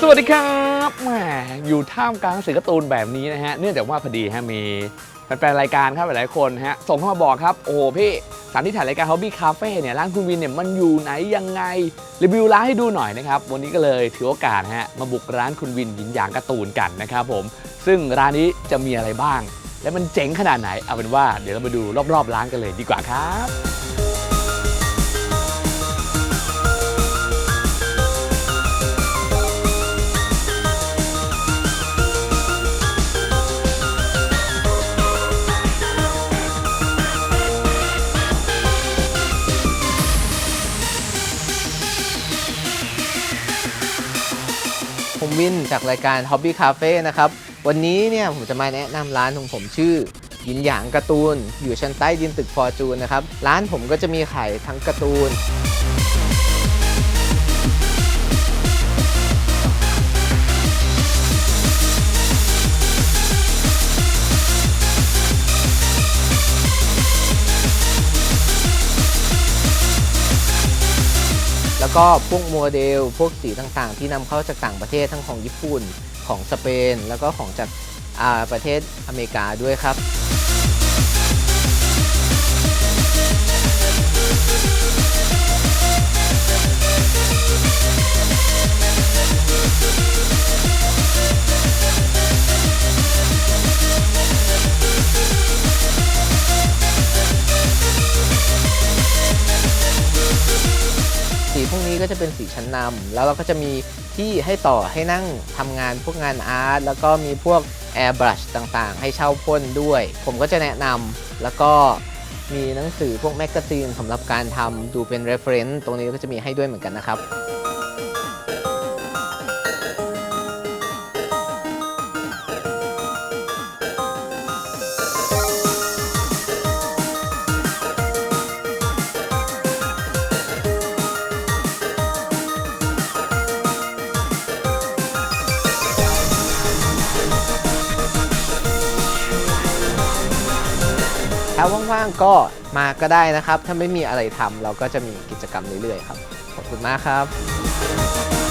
สวัสดีครับแหมอยู่ท่ามกลางสื่อการ์ตูนแบบนี้นะฮะ เนื่องจากว่าพอดีฮะมีแฟนๆรายการครับหลายๆคนฮะส่งเข้ามาบอกครับ โอ้โหพี่สถานที่ถ่ายรายการ Hobby Cafe เนี่ยร้านคุณวินเนี่ยมันอยู่ไหนยังไง รีวิวร้านให้ดูหน่อยนะครับ วันนี้ก็เลยถือโอกาสฮะมาบุกร้านคุณวินหยินหยางการ์ตูนกันนะครับผม ซึ่งร้านนี้จะมีอะไรบ้าง และมันเจ๋งขนาดไหนเอาเป็นว่าเดี๋ยวเรามาดูรอบๆร้านกันเลยดีกว่าครับ ผมวินจากรายการ Hobby Cafe นะครับ วันนี้เนี่ยผมจะมาแนะนำร้านของผมชื่อหยินหยางการ์ตูน อยู่ชั้นใต้ดินตึกฟอร์จูนนะครับ ร้านผมก็จะมีขายทั้งการ์ตูน ก็พวกโมเดล พวกสีต่างๆ ที่นำเข้าจากต่างประเทศทั้งของญี่ปุ่นของสเปน แล้วก็ของจากอาประเทศอเมริกาด้วยครับ นี้ก็จะเป็นสีชั้นนำแล้วเราก็จะมีที่ให้ต่อให้นั่งทำงานพวกงานอาร์ตแล้วก็มีพวกแอร์บรัชต่างๆ ให้เช่าพ่นด้วย ผมก็จะแนะนำแล้วก็มีหนังสือพวกแมกกาซีนสำหรับการทำดูเป็น reference ตรงนี้ก็จะมีให้ด้วยเหมือนกันนะครับ ถ้าว่างๆก็มาก็ได้นะครับ ถ้าไม่มีอะไรทำเราก็จะมีกิจกรรมเรื่อยๆครับ ขอบคุณมากครับ